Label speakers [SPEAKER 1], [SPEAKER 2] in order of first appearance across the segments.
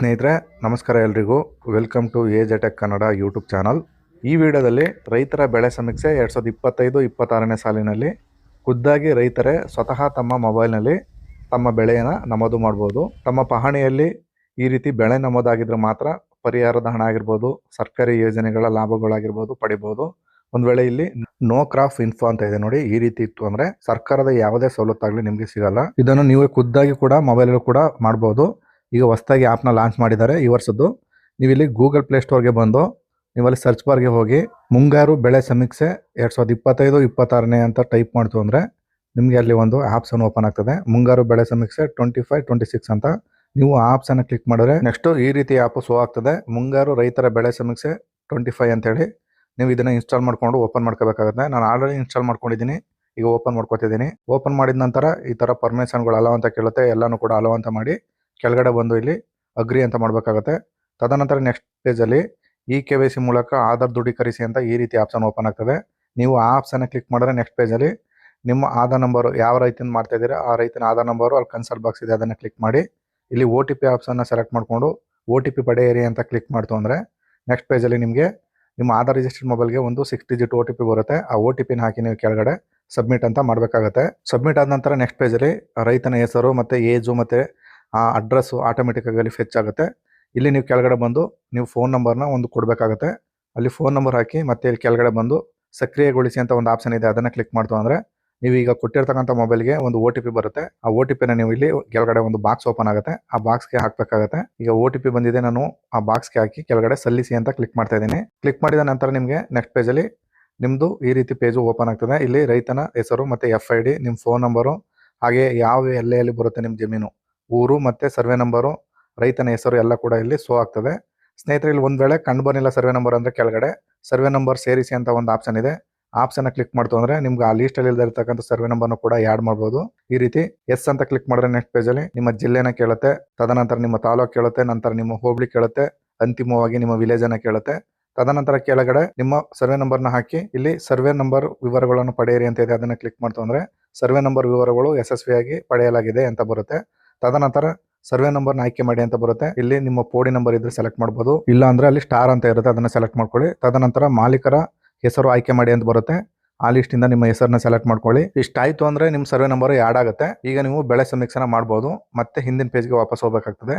[SPEAKER 1] ಸ್ನೇಹಿತರೆ, ನಮಸ್ಕಾರ ಎಲ್ರಿಗೂ. Welcome to A ಜೆಟೆಕ್ Kannada YouTube channel ಈ ವಿಡಿಯೋದಲ್ಲಿ ರೈತರ ಬೆಳೆ ಸಮೀಕ್ಷೆ ಎರಡು ಸಾವಿರದ ಇಪ್ಪತ್ತೈದು, ಇಪ್ಪತ್ತಾರನೇ ಸಾಲಿನಲ್ಲಿ ಖುದ್ದಾಗಿ ರೈತರೇ ಸ್ವತಃ ತಮ್ಮ ಮೊಬೈಲ್ನಲ್ಲಿ ತಮ್ಮ ಬೆಳೆಯನ್ನು ನಮೂದು ಮಾಡ್ಬೋದು. ತಮ್ಮ ಪಹಣಿಯಲ್ಲಿ ಈ ರೀತಿ ಬೆಳೆ ನಮೂದಾಗಿದ್ರೆ ಮಾತ್ರ ಪರಿಹಾರದ ಹಣ ಆಗಿರ್ಬೋದು, ಸರ್ಕಾರಿ ಯೋಜನೆಗಳ ಲಾಭಗಳಾಗಿರ್ಬೋದು ಪಡಿಬೋದು. ಒಂದು ವೇಳೆ ಇಲ್ಲಿ ನೋ ಕ್ರಾಫ್ ಇನ್ಫೋ ಅಂತ ಇದೆ ನೋಡಿ, ಈ ರೀತಿ ಇತ್ತು ಅಂದ್ರೆ ಸರ್ಕಾರದ ಯಾವುದೇ ಸವಲತ್ತಾಗ್ಲಿ ನಿಮಗೆ ಸಿಗಲ್ಲ. ಇದನ್ನು ನೀವು ಖುದ್ದಾಗಿ ಕೂಡ ಮೊಬೈಲ್ ಕೂಡ ಮಾಡ್ಬೋದು. ಈಗ ಹೊಸದಾಗಿ ಆ್ಯಪ್ನ ಲಾಂಚ್ ಮಾಡಿದ್ದಾರೆ ಈ ವರ್ಷದ್ದು. ನೀವು ಇಲ್ಲಿ ಗೂಗಲ್ ಪ್ಲೇ ಸ್ಟೋರ್ಗೆ ಬಂದು ನೀವಲ್ಲಿ ಸರ್ಚ್ ಬಾರ್ಗೆ ಹೋಗಿ ಮುಂಗಾರು ಬೆಳೆ ಸಮೀಕ್ಷೆ ಎರಡು ಸಾವಿರದ ಇಪ್ಪತ್ತೈದು, ಇಪ್ಪತ್ತಾರನೇ ಅಂತ ಟೈಪ್ ಮಾಡ್ತು ಅಂದರೆ ನಿಮಗೆ ಅಲ್ಲಿ ಒಂದು ಆ್ಯಪ್ಸನ್ನು ಓಪನ್ ಆಗ್ತದೆ. ಮುಂಗಾರು ಬೆಳೆ ಸಮೀಕ್ಷೆ ಟ್ವೆಂಟಿ ಫೈವ್ ಟ್ವೆಂಟಿ ಸಿಕ್ಸ್ ಅಂತ ನೀವು ಆ್ಯಪ್ಸನ್ನು ಕ್ಲಿಕ್ ಮಾಡಿದ್ರೆ ನೆಕ್ಸ್ಟು ಈ ರೀತಿ ಆ್ಯಪ್ ಶೋ ಆಗ್ತದೆ. ಮುಂಗಾರು ರೈತರ ಬೆಳೆ ಸಮೀಕ್ಷೆ ಟ್ವೆಂಟಿ ಫೈವ್ ಅಂತೇಳಿ ನೀವು ಇದನ್ನ ಇನ್ಸ್ಟಾಲ್ ಮಾಡ್ಕೊಂಡು ಓಪನ್ ಮಾಡ್ಕೋಬೇಕಾಗುತ್ತೆ. ನಾನು ಆಲ್ರೆಡಿ ಇನ್ಸ್ಟಾಲ್ ಮಾಡ್ಕೊಂಡಿದ್ದೀನಿ. ಈಗ ಓಪನ್ ಮಾಡ್ಕೊತಿದ್ದೀನಿ. ಓಪನ್ ಮಾಡಿದ ನಂತರ ಈ ಥರ ಪರ್ಮಿಷನ್ಗಳು ಅಲೋ ಅಂತ ಕೇಳುತ್ತೆ. ಎಲ್ಲನೂ ಕೂಡ ಅಲೋ ಅಂತ ಮಾಡಿ ಕೆಳಗಡೆ ಬಂದು ಇಲ್ಲಿ ಅಗ್ರಿ ಅಂತ ಮಾಡಬೇಕಾಗುತ್ತೆ. ತದನಂತರ ನೆಕ್ಸ್ಟ್ ಪೇಜಲ್ಲಿ ಇ ಕೆ ವೈ ಸಿ ಮೂಲಕ ಆಧಾರ್ ದೃಢೀಕರಿಸಿ ಅಂತ ಈ ರೀತಿ ಆಪ್ಷನ್ ಓಪನ್ ಆಗ್ತದೆ. ನೀವು ಆ ಆಪ್ಷನ್ ಕ್ಲಿಕ್ ಮಾಡಿದ್ರೆ ನೆಕ್ಸ್ಟ್ ಪೇಜಲ್ಲಿ ನಿಮ್ಮ ಆಧಾರ್ ನಂಬರು ಯಾವ ರೈತನ ಮಾಡ್ತಾ ಇದ್ದೀರಾ, ಆ ರೈತನ ಆಧಾರ್ ನಂಬರು ಅಲ್ಲಿ ಕನ್ಸಲ್ಟ್ ಬಾಕ್ಸ್ ಇದೆ, ಅದನ್ನು ಕ್ಲಿಕ್ ಮಾಡಿ. ಇಲ್ಲಿ ಓ ಟಿ ಪಿ ಆಪ್ಷನ್ನ ಸೆಲೆಕ್ಟ್ ಮಾಡಿಕೊಂಡು ಓ ಟಿ ಪಿ ಪಡೆಯಿರಿ ಅಂತ ಕ್ಲಿಕ್ ಮಾಡ್ತು ಅಂದರೆ ನೆಕ್ಸ್ಟ್ ಪೇಜಲ್ಲಿ ನಿಮಗೆ ನಿಮ್ಮ ಆಧಾರ್ ರಿಜಿಸ್ಟರ್ಡ್ ಮೊಬೈಲ್ಗೆ ಒಂದು six digit O T P ಬರುತ್ತೆ. ಆ ಓ ಟಿ ಪಿನ ಹಾಕಿ ನೀವು ಕೆಳಗಡೆ ಸಬ್ಮಿಟ್ ಅಂತ ಮಾಡಬೇಕಾಗತ್ತೆ. ಸಬ್ಮಿಟ್ ಆದ ನಂತರ ನೆಕ್ಸ್ಟ್ ಪೇಜಲ್ಲಿ ರೈತನ ಹೆಸರು ಮತ್ತು ಏಜು ಮತ್ತು ಆ ಅಡ್ರೆಸ್ಸು ಆಟೋಮೆಟಿಕ್ಕಾಗಿ ಅಲ್ಲಿ ಫೆಚ್ ಆಗುತ್ತೆ. ಇಲ್ಲಿ ನೀವು ಕೆಳಗಡೆ ಬಂದು ನೀವು ಫೋನ್ ನಂಬರ್ನ ಒಂದು ಕೊಡಬೇಕಾಗತ್ತೆ. ಅಲ್ಲಿ ಫೋನ್ ನಂಬರ್ ಹಾಕಿ ಮತ್ತೆ ಇಲ್ಲಿ ಕೆಳಗಡೆ ಬಂದು ಸಕ್ರಿಯಗೊಳಿಸಿ ಅಂತ ಒಂದು ಆಪ್ಷನ್ ಇದೆ. ಅದನ್ನು ಕ್ಲಿಕ್ ಮಾಡ್ತು ಅಂದರೆ ನೀವು ಈಗ ಕೊಟ್ಟಿರ್ತಕ್ಕಂಥ ಮೊಬೈಲ್ಗೆ ಒಂದು ಓ ಟಿ ಪಿ ಬರುತ್ತೆ. ಆ ಓ ಟಿ ನೀವು ಇಲ್ಲಿ ಕೆಳಗಡೆ ಒಂದು ಬಾಕ್ಸ್ ಓಪನ್ ಆಗುತ್ತೆ. ಆ ಬಾಕ್ಸ್ಗೆ ಹಾಕಬೇಕಾಗತ್ತೆ. ಈಗ ಓ ಟಿ ಬಂದಿದೆ ನಾನು ಆ ಬಾಕ್ಸ್ಗೆ ಹಾಕಿ ಕೆಳಗಡೆ ಸಲ್ಲಿಸಿ ಅಂತ ಕ್ಲಿಕ್ ಮಾಡ್ತಾ ಇದ್ದೀನಿ. ಕ್ಲಿಕ್ ಮಾಡಿದ ನಂತರ ನಿಮಗೆ ನೆಕ್ಸ್ಟ್ ಪೇಜಲ್ಲಿ ನಿಮ್ಮದು ಈ ರೀತಿ ಪೇಜು ಓಪನ್ ಆಗ್ತದೆ. ಇಲ್ಲಿ ರೈತನ ಹೆಸರು ಮತ್ತು ಎಫ್ ಐ ಡಿ ನಿಮ್ಮ ಫೋನ್ ನಂಬರು ಹಾಗೆ ಯಾವ ಎಲ್ಲೆಯಲ್ಲಿ ಬರುತ್ತೆ ನಿಮ್ಮ ಜಮೀನು. ಊರು ಮತ್ತು ಸರ್ವೆ ನಂಬರು, ರೈತನ ಹೆಸರು ಎಲ್ಲ ಕೂಡ ಇಲ್ಲಿ ಸೋ ಆಗ್ತದೆ. ಸ್ನೇಹಿತರೆ, ಇಲ್ಲಿ ಒಂದು ವೇಳೆ ಕಂಡು ಸರ್ವೆ ನಂಬರ್ ಅಂದರೆ ಕೆಳಗಡೆ, ಸರ್ವೆ ನಂಬರ್ ಸೇರಿಸಿ ಅಂತ ಒಂದು ಆಪ್ಷನ್ ಇದೆ. ಆಪ್ಷನ್ ಕ್ಲಿಕ್ ಮಾಡ್ತು ಅಂದ್ರೆ ನಿಮ್ಗೆ ಆ ಲಿಸ್ಟಲ್ಲಿ ಇಲ್ದಿರ್ತಕ್ಕಂಥ ಸರ್ವೆ ನಂಬರ್ನ ಕೂಡ ಆ್ಯಡ್ ಮಾಡ್ಬೋದು. ಈ ರೀತಿ ಎಸ್ ಅಂತ ಕ್ಲಿಕ್ ಮಾಡಿದ್ರೆ ನೆಕ್ಸ್ಟ್ ಪೇಜಲ್ಲಿ ನಿಮ್ಮ ಜಿಲ್ಲೆನ ಕೇಳುತ್ತೆ, ತದನಂತರ ನಿಮ್ಮ ತಾಲೂಕು ಕೇಳುತ್ತೆ, ನಂತರ ನಿಮ್ಮ ಹೋಬಳಿ ಕೇಳುತ್ತೆ, ಅಂತಿಮವಾಗಿ ನಿಮ್ಮ ವಿಲೇಜ್ ಅನ್ನ ಕೇಳುತ್ತೆ. ತದನಂತರ ಕೆಳಗಡೆ ನಿಮ್ಮ ಸರ್ವೆ ನಂಬರ್ನ ಹಾಕಿ, ಇಲ್ಲಿ ಸರ್ವೆ ನಂಬರ್ ವಿವರಗಳನ್ನು ಪಡೆಯಿರಿ ಅಂತ ಇದೆ. ಅದನ್ನ ಕ್ಲಿಕ್ ಮಾಡ್ತು ಅಂದ್ರೆ ಸರ್ವೆ ನಂಬರ್ ವಿವರಗಳು ಯಶಸ್ವಿಯಾಗಿ ಪಡೆಯಲಾಗಿದೆ ಅಂತ ಬರುತ್ತೆ. ತದನಂತರ ಸರ್ವೆ ನಂಬರ್ನ ಆಯ್ಕೆ ಮಾಡಿ ಅಂತ ಬರುತ್ತೆ. ಇಲ್ಲಿ ನಿಮ್ಮ ಪೋಡಿ ನಂಬರ್ ಇದ್ರೆ ಸೆಲೆಕ್ಟ್ ಮಾಡ್ಬೋದು. ಇಲ್ಲ ಅಂದ್ರೆ ಅಲ್ಲಿ ಸ್ಟಾರ್ ಅಂತ ಇರುತ್ತೆ, ಅದನ್ನ ಸೆಲೆಕ್ಟ್ ಮಾಡ್ಕೊಳ್ಳಿ. ತದನಂತರ ಮಾಲೀಕರ ಹೆಸರು ಆಯ್ಕೆ ಮಾಡಿ ಅಂತ ಬರುತ್ತೆ. ಆ ಲಿಸ್ಟ್ ಇಂದ ನಿಮ್ಮ ಹೆಸರನ್ನ ಸೆಲೆಕ್ಟ್ ಮಾಡ್ಕೊಳ್ಳಿ. ಇಷ್ಟಾಯ್ತು ಅಂದ್ರೆ ನಿಮ್ಮ ಸರ್ವೆ ನಂಬರ್ ಆ್ಯಡ್ ಆಗುತ್ತೆ. ಈಗ ನೀವು ಬೆಳೆ ಸಮೀಕ್ಷೆನ ಮಾಡ್ಬೋದು. ಮತ್ತೆ ಹಿಂದಿನ ಪೇಜ್ಗೆ ವಾಪಸ್ ಹೋಗಬೇಕಾಗ್ತದೆ.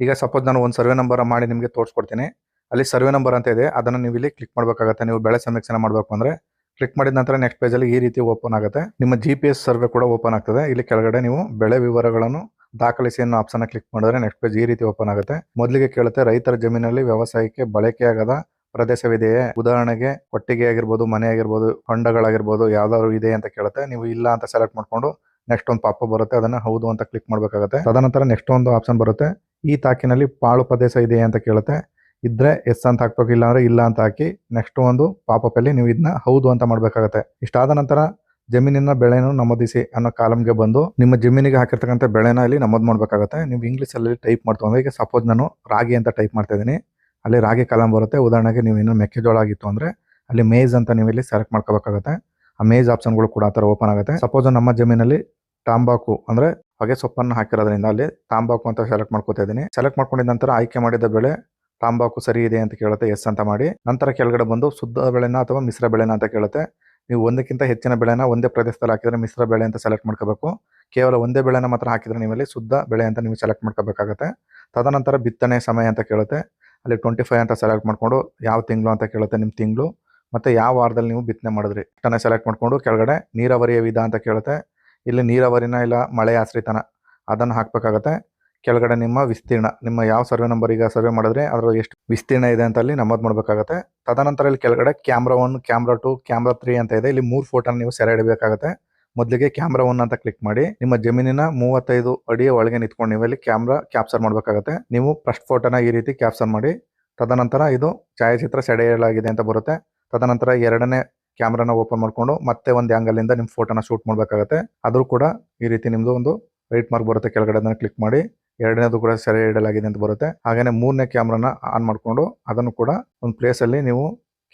[SPEAKER 1] ಈಗ ಸಪೋಸ್ ನಾನು ಒಂದು ಸರ್ವೆ ನಂಬರ್ ಮಾಡಿ ನಿಮಗೆ ತೋರಿಸ್ಕೊಡ್ತೀನಿ. ಅಲ್ಲಿ ಸರ್ವೆ ನಂಬರ್ ಅಂತ ಇದೆ. ಅದನ್ನು ನೀವು ಇಲ್ಲಿ ಕ್ಲಿಕ್ ಮಾಡಬೇಕಾಗುತ್ತೆ. ನೀವು ಬೆಳೆ ಸಮೀಕ್ಷೆನ ಮಾಡಬೇಕು ಅಂದ್ರೆ. ಕ್ಲಿಕ್ ಮಾಡಿದ ನಂತರ ನೆಕ್ಸ್ಟ್ ಪೇಜಲ್ಲಿ ಈ ರೀತಿ ಓಪನ್ ಆಗುತ್ತೆ. ನಿಮ್ಮ ಜಿ ಸರ್ವೆ ಕೂಡ ಓಪನ್ ಆಗ್ತದೆ. ಇಲ್ಲಿ ಕೆಳಗಡೆ ನೀವು ಬೆಳೆ ವಿವರಗಳನ್ನು ದಾಖಲಿಸಿ ಅನ್ನೋ ಆಪ್ಷನ್ ಕ್ಲಿಕ್ ಮಾಡಿದ್ರೆ ನೆಕ್ಸ್ಟ್ ಪೇಜ್ ಈ ರೀತಿ ಓಪನ್ ಆಗುತ್ತೆ. ಮೊದಲಿಗೆ ಕೇಳುತ್ತೆ, ರೈತರ ಜಮೀನಲ್ಲಿ ವ್ಯವಸಾಯಕ್ಕೆ ಬಳಕೆಯಾಗದ ಪ್ರದೇಶವಿದೆಯೇ? ಉದಾಹರಣೆಗೆ ಕೊಟ್ಟಿಗೆ ಆಗಿರ್ಬೋದು ಮನೆ ಆಗಿರ್ಬೋದು ಹೊಂಡಗಳಾಗಿರ್ಬೋದು ಯಾವ್ದಾದ್ರು ಇದೆ ಅಂತ ಕೇಳುತ್ತೆ. ನೀವು ಇಲ್ಲ ಅಂತ ಸೆಲೆಕ್ಟ್ ಮಾಡ್ಕೊಂಡು ನೆಕ್ಸ್ಟ್ ಒಂದು ಪಾಪ ಬರುತ್ತೆ, ಅದನ್ನ ಹೌದು ಅಂತ ಕ್ಲಿಕ್ ಮಾಡಬೇಕಾಗುತ್ತೆ. ತದನಂತರ ನೆಕ್ಸ್ಟ್ ಒಂದು ಆಪ್ಷನ್ ಬರುತ್ತೆ, ಈ ತಾಕಿನಲ್ಲಿ ಪಾಳು ಪ್ರದೇಶ ಇದೆ ಅಂತ ಕೇಳುತ್ತೆ. ಇದ್ರೆ, ಎಸ್ ಅಂತ ಹಾಕ್ಬೇಕು ಇಲ್ಲ ಅಂದ್ರೆ ಇಲ್ಲ ಅಂತ ಹಾಕಿ ನೆಕ್ಸ್ಟ್ ಒಂದು ಪಾಪಪ್ ಅಲ್ಲಿ ನೀವು ಇದನ್ನ ಹೌದು ಅಂತ ಮಾಡ್ಬೇಕಾಗತ್ತೆ. ಇಷ್ಟಾದ ನಂತರ ಜಮೀನಿನ ಬೆಳೆಯನ್ನು ನಮೂದಿಸಿ ಅನ್ನೋ ಕಾಲಮ್ಗೆ ಬಂದು ನಿಮ್ಮ ಜಮೀನಿಗೆ ಹಾಕಿರ್ತಕ್ಕಂಥ ಬೆಳೆನ ಇಲ್ಲಿ ನಮೂದು ಮಾಡ್ಬೇಕಾಗತ್ತೆ. ನೀವು ಇಂಗ್ಲೀಷ್ ಅಲ್ಲಿ ಟೈಪ್ ಮಾಡ್ತು ಅಂದ್ರೆ ಈಗ ಸಪೋಸ್ ನಾನು ರಾಗಿ ಅಂತ ಟೈಪ್ ಮಾಡ್ತಾ ಇದ್ದೀನಿ. ಅಲ್ಲಿ ರಾಗಿ ಕಾಲಮ್ ಬರುತ್ತೆ. ಉದಾಹರಣೆಗೆ ನೀವು ಇನ್ನೂ ಮೆಕ್ಕೆಜೋಳ ಆಗಿತ್ತು ಅಂದ್ರೆ, ಅಲ್ಲಿ ಮೇಜ್ ಅಂತ ನೀವು ಇಲ್ಲಿ ಸೆಲೆಕ್ಟ್ ಮಾಡ್ಕೋಬೇಕಾಗತ್ತೆ. ಆ ಮೇಜ್ ಆಪ್ಷನ್ಗಳು ಕೂಡ ಆ ಥರ ಓಪನ್ ಆಗುತ್ತೆ. ಸಪೋಸ್ ನಮ್ಮ ಜಮೀನಲ್ಲಿ ತಾಂಬಾಕು ಅಂದ್ರೆ, ಹೊಗೆ ಸೊಪ್ಪನ್ನು ಹಾಕಿರೋದ್ರಿಂದ ಅಲ್ಲಿ ತಾಂಬಾಕು ಅಂತ ಸೆಲೆಕ್ಟ್ ಮಾಡ್ಕೋತಾ ಇದ್ದೀನಿ. ಸೆಲೆಕ್ಟ್ ಮಾಡ್ಕೊಂಡಿದ ನಂತರ ಆಯ್ಕೆ ಮಾಡಿದ ಬೆಳೆ ತಾಂಬಾಕು ಸರಿ ಇದೆ ಅಂತ ಕೇಳುತ್ತೆ ಎಸ್ ಅಂತ ಮಾಡಿ. ನಂತರ ಕೆಳಗಡೆ ಬಂದು ಶುದ್ಧ ಬೆಳೆನ ಅಥವಾ ಮಿಶ್ರ ಬೆಳೆನ ಅಂತ ಕೇಳುತ್ತೆ. ನೀವು ಒಂದಕ್ಕಿಂತ ಹೆಚ್ಚಿನ ಬೆಳೆನ ಒಂದೇ ಪ್ರದೇಶದಲ್ಲಿ ಹಾಕಿದರೆ ಮಿಶ್ರ ಬೆಳೆ ಅಂತ ಸೆಲೆಕ್ಟ್ ಮಾಡ್ಕೋಬೇಕು. ಕೇವಲ ಒಂದೇ ಬೆಳೆನ ಮಾತ್ರ ಹಾಕಿದರೆ ನೀವಲ್ಲಿ ಶುದ್ಧ ಬೆಳೆ ಅಂತ ನೀವು ಸೆಲೆಕ್ಟ್ ಮಾಡ್ಕೋಬೇಕಾಗತ್ತೆ. ತದನಂತರ ಬಿತ್ತನೆ ಸಮಯ ಅಂತ ಕೇಳುತ್ತೆ. ಅಲ್ಲಿ ಟ್ವೆಂಟಿ ಫೈವ್ ಅಂತ ಸೆಲೆಕ್ಟ್ ಮಾಡಿಕೊಂಡು ಯಾವ ತಿಂಗಳು ಅಂತ ಕೇಳುತ್ತೆ ನಿಮ್ಮ ತಿಂಗಳು. ಮತ್ತು ಯಾವ ವಾರದಲ್ಲಿ ನೀವು ಬಿತ್ತನೆ ಮಾಡಿದ್ರಿ? ಬಿತ್ತನೆ ಸೆಲೆಕ್ಟ್ ಮಾಡಿಕೊಂಡು ಕೆಳಗಡೆ ನೀರಾವರಿಯ ವಿಧ ಅಂತ ಕೇಳುತ್ತೆ. ಇಲ್ಲಿ ನೀರಾವರಿನ ಇಲ್ಲ ಮಳೆ ಆಶ್ರಿತನ. ಅದನ್ನು ಹಾಕಬೇಕಾಗತ್ತೆ. ಕೆಳಗಡೆ ನಿಮ್ಮ ವಿಸ್ತೀರ್ಣ, ನಿಮ್ಮ ಯಾವ ಸರ್ವೆ ನಂಬರ್ ಈಗ ಸರ್ವೆ ಮಾಡಿದ್ರೆ ಅದರ ಎಷ್ಟು ವಿಸ್ತೀರ್ಣ ಇದೆ ಅಂತ ಅಲ್ಲಿ ನಮೂದು ಮಾಡಬೇಕಾಗುತ್ತೆ. ತದನಂತರ ಇಲ್ಲಿ ಕೆಳಗಡೆ camera one camera two camera three ಅಂತ ಇದೆ. ಇಲ್ಲಿ ಮೂರು ಫೋಟೋನ ನೀವು ಸೆರೆ ಇಡಬೇಕಾಗುತ್ತೆ ಮೊದಲಿಗೆ ಕ್ಯಾಮ್ರಾ ಒನ್ ಅಂತ ಕ್ಲಿಕ್ ಮಾಡಿ, ನಿಮ್ಮ ಜಮೀನಿನ ಮೂವತ್ತೈದು ಅಡಿಯ ಒಳಗೆ ನಿಂತ್ಕೊಂಡು ನೀವು ಇಲ್ಲಿ ಕ್ಯಾಮ್ರಾ ಕ್ಯಾಪ್ಚರ್ ಮಾಡಬೇಕಾಗುತ್ತೆ. ನೀವು ಫಸ್ಟ್ ಫೋಟೋನ ಈ ರೀತಿ ಕ್ಯಾಪ್ಚರ್ ಮಾಡಿ, ತದನಂತರ ಇದು ಛಾಯಾಚಿತ್ರ ಸೆಡೆಯಲಾಗಿದೆ ಅಂತ ಬರುತ್ತೆ. ತದನಂತರ ಎರಡನೇ ಕ್ಯಾಮ್ರಾನ ಓಪನ್ ಮಾಡಿಕೊಂಡು ಮತ್ತೆ ಒಂದು ಆ್ಯಂಗಲ್ ಇಂದ ನಿಮ್ಮ ಫೋಟೋನ ಶೂಟ್ ಮಾಡಬೇಕಾಗುತ್ತೆ. ಆದರೂ ಕೂಡ ಈ ರೀತಿ ನಿಮ್ಮದು ಒಂದು ರೈಟ್ ಮಾರ್ಕ್ ಬರುತ್ತೆ. ಕೆಳಗಡೆ ಅದನ್ನು ಕ್ಲಿಕ್ ಮಾಡಿ. ಎರಡನೇದು ಕೂಡ ಸೆರೆ ಇಡಲಾಗಿದೆ ಅಂತ ಬರುತ್ತೆ. ಹಾಗೇನೆ ಮೂರನೇ ಕ್ಯಾಮ್ರಾನ ಆನ್ ಮಾಡಿಕೊಂಡು ಅದನ್ನು ಕೂಡ ಒಂದು ಪ್ಲೇಸಲ್ಲಿ ನೀವು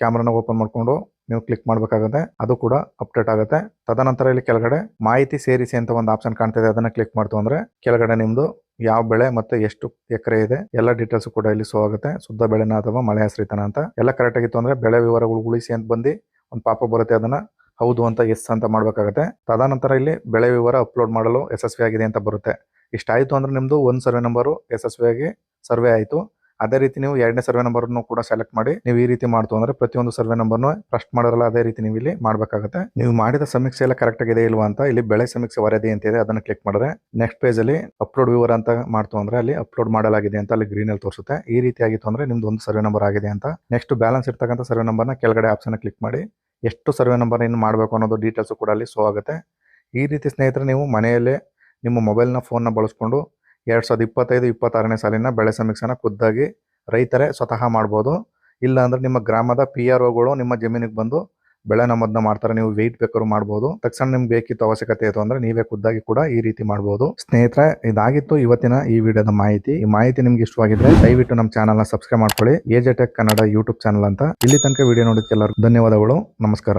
[SPEAKER 1] ಕ್ಯಾಮ್ರಾನ ಓಪನ್ ಮಾಡಿಕೊಂಡು ನೀವು ಕ್ಲಿಕ್ ಮಾಡಬೇಕಾಗುತ್ತೆ. ಅದು ಕೂಡ ಅಪ್ಡೇಟ್ ಆಗುತ್ತೆ. ತದನಂತರ ಇಲ್ಲಿ ಕೆಳಗಡೆ ಮಾಹಿತಿ ಸೇರಿಸಿ ಅಂತ ಒಂದು ಆಪ್ಷನ್ ಕಾಣ್ತಿದೆ ಅದನ್ನ ಕ್ಲಿಕ್ ಮಾಡ್ತು ಅಂದ್ರೆ ಕೆಳಗಡೆ ನಿಮ್ದು ಯಾವ ಬೆಳೆ ಮತ್ತೆ ಎಷ್ಟು ಎಕರೆ ಇದೆ ಎಲ್ಲ ಡೀಟೇಲ್ಸ್ ಕೂಡ ಇಲ್ಲಿ ಶೋ ಆಗುತ್ತೆ. ಶುದ್ಧ ಬೆಳೆನ ಅಥವಾ ಮಳೆ ಹಸಿರಿತನ ಅಂತ. ಎಲ್ಲ ಕರೆಕ್ಟ್ ಆಗಿತ್ತು ಅಂದ್ರೆ ಬೆಳೆ ವಿವರಗಳು ಉಳಿಸಿ ಅಂತ ಬಂದು ಒಂದು ಪಾಪ ಬರುತ್ತೆ ಅದನ್ನ. ಹೌದು ಅಂತ ಎಸ್ ಅಂತ ಮಾಡ್ಬೇಕಾಗತ್ತೆ. ತದನಂತರ ಇಲ್ಲಿ ಬೆಳೆ ವಿವರ ಅಪ್ಲೋಡ್ ಮಾಡಲು ಯಶಸ್ವಿ ಆಗಿದೆ ಅಂತ ಬರುತ್ತೆ. ಇಷ್ಟಾಯ್ತು ಅಂದರೆ ನಿಮ್ಮದು ಒಂದು ಸರ್ವೆ ನಂಬರು ಯಶಸ್ವಿಯಾಗಿ ಸರ್ವೆ ಆಯಿತು. ಅದೇ ರೀತಿ ನೀವು ಎರಡನೇ ಸರ್ವೆ ನಂಬರ್ನು ಕೂಡ ಸೆಲೆಕ್ಟ್ ಮಾಡಿ ನೀವು ಈ ರೀತಿ ಮಾಡ್ತು ಅಂದರೆ ಪ್ರತಿಯೊಂದು ಸರ್ವೆ ನಂಬರ್ನು ಫಸ್ಟ್ ಮಾಡಿರಲ್ಲ, ಅದೇ ರೀತಿ ನೀವು ಇಲ್ಲಿ ಮಾಡಬೇಕಾಗುತ್ತೆ. ನೀವು ಮಾಡಿದ ಸಮೀಕ್ಷೆ ಎಲ್ಲ ಕರೆಕ್ಟ್ ಆಗಿದೆ ಇಲ್ವಾ ಅಂತ ಇಲ್ಲಿ ಬೆಳೆ ಸಮೀಕ್ಷೆ ವರದಿ ಅಂತ ಇದೆ, ಅದನ್ನು ಕ್ಲಿಕ್ ಮಾಡಿದ್ರೆ ನೆಕ್ಸ್ಟ್ ಪೇಜಲ್ಲಿ ಅಪ್ಲೋಡ್ ವಿವರ ಅಂತ ಮಾಡ್ತು ಅಂದ್ರೆ ಅಲ್ಲಿ ಅಪ್ಲೋಡ್ ಮಾಡಲಾಗಿದೆ ಅಂತ ಅಲ್ಲಿ ಗ್ರೀನ್ ಅಲ್ಲಿ ತೋರಿಸುತ್ತೆ. ಈ ರೀತಿ ಆಗಿತ್ತು ಅಂದ್ರೆ ನಿಮ್ದು ಒಂದು ಸರ್ವೆ ನಂಬರ್ ಆಗಿದೆ ಅಂತ. ನೆಕ್ಸ್ಟ್ ಬ್ಯಾಲೆನ್ಸ್ ಇರ್ತಕ್ಕಂಥ ಸರ್ವೆ ನಂಬರ್ನ ಕೆಳಗಡೆ ಆಪ್ಷನ್ ಕ್ಲಿಕ್ ಮಾಡಿ ಎಷ್ಟು ಸರ್ವೆ ನಂಬರ್ ಇನ್ನು ಮಾಡಬೇಕು ಅನ್ನೋದು ಡೀಟೇಲ್ಸ್ ಕೂಡ ಅಲ್ಲಿ ಶೋ ಆಗುತ್ತೆ. ಈ ರೀತಿ ಸ್ನೇಹಿತರೆ ನೀವು ಮನೆಯಲ್ಲೇ ನಿಮ್ಮ ಮೊಬೈಲ್ನ ಫೋನ್ನ ಬಳಸ್ಕೊಂಡು ಎರಡು ಸಾವಿರದ ಇಪ್ಪತ್ತೈದು, ಇಪ್ಪತ್ತಾರನೇ ಸಾಲಿನ ಬೆಳೆ ಸಮೀಕ್ಷೆನ ಖುದ್ದಾಗಿ ರೈತರೇ ಸ್ವತಃ ಮಾಡ್ಬೋದು. ಇಲ್ಲ ಅಂದ್ರೆ ನಿಮ್ಮ ಗ್ರಾಮದ ಪಿ ಆರ್ ಒಗಳು ನಿಮ್ಮ ಜಮೀನಿಗೆ ಬಂದು ಬೆಳೆ ನಮ್ಮದನ್ನ ಮಾಡ್ತಾರೆ. ನೀವು ವೆಯ್ಟ್ ಬೇಕಾದ್ರು ಮಾಡ್ಬೋದು. ತಕ್ಷಣ ನಿಮ್ಗೆ ಬೇಕಿತ್ತು ಅವಶ್ಯಕತೆ ಇತ್ತು ಅಂದರೆ ನೀವೇ ಖುದ್ದಾಗಿ ಕೂಡ ಈ ರೀತಿ ಮಾಡ್ಬೋದು. ಸ್ನೇಹಿತರೆ, ಇದಾಗಿತ್ತು ಇವತ್ತಿನ ಈ ವಿಡಿಯೋದ ಮಾಹಿತಿ. ಈ ಮಾಹಿತಿ ನಿಮ್ಗೆ ಇಷ್ಟವಾಗಿದ್ರೆ ದಯವಿಟ್ಟು ನಮ್ಮ ಚಾನಲ್ನ ಸಬ್ಸ್ಕ್ರೈಬ್ ಮಾಡ್ಕೊಳ್ಳಿ. ಏಜೆಟೆಕ್ ಕನ್ನಡ ಯೂಟ್ಯೂಬ್ ಚಾನಲ್ ಅಂತ. ಇಲ್ಲಿ ತನಕ ವಿಡಿಯೋ ನೋಡೋದಕ್ಕೆಲ್ಲರಿಗೂ ಧನ್ಯವಾದಗಳು. ನಮಸ್ಕಾರ.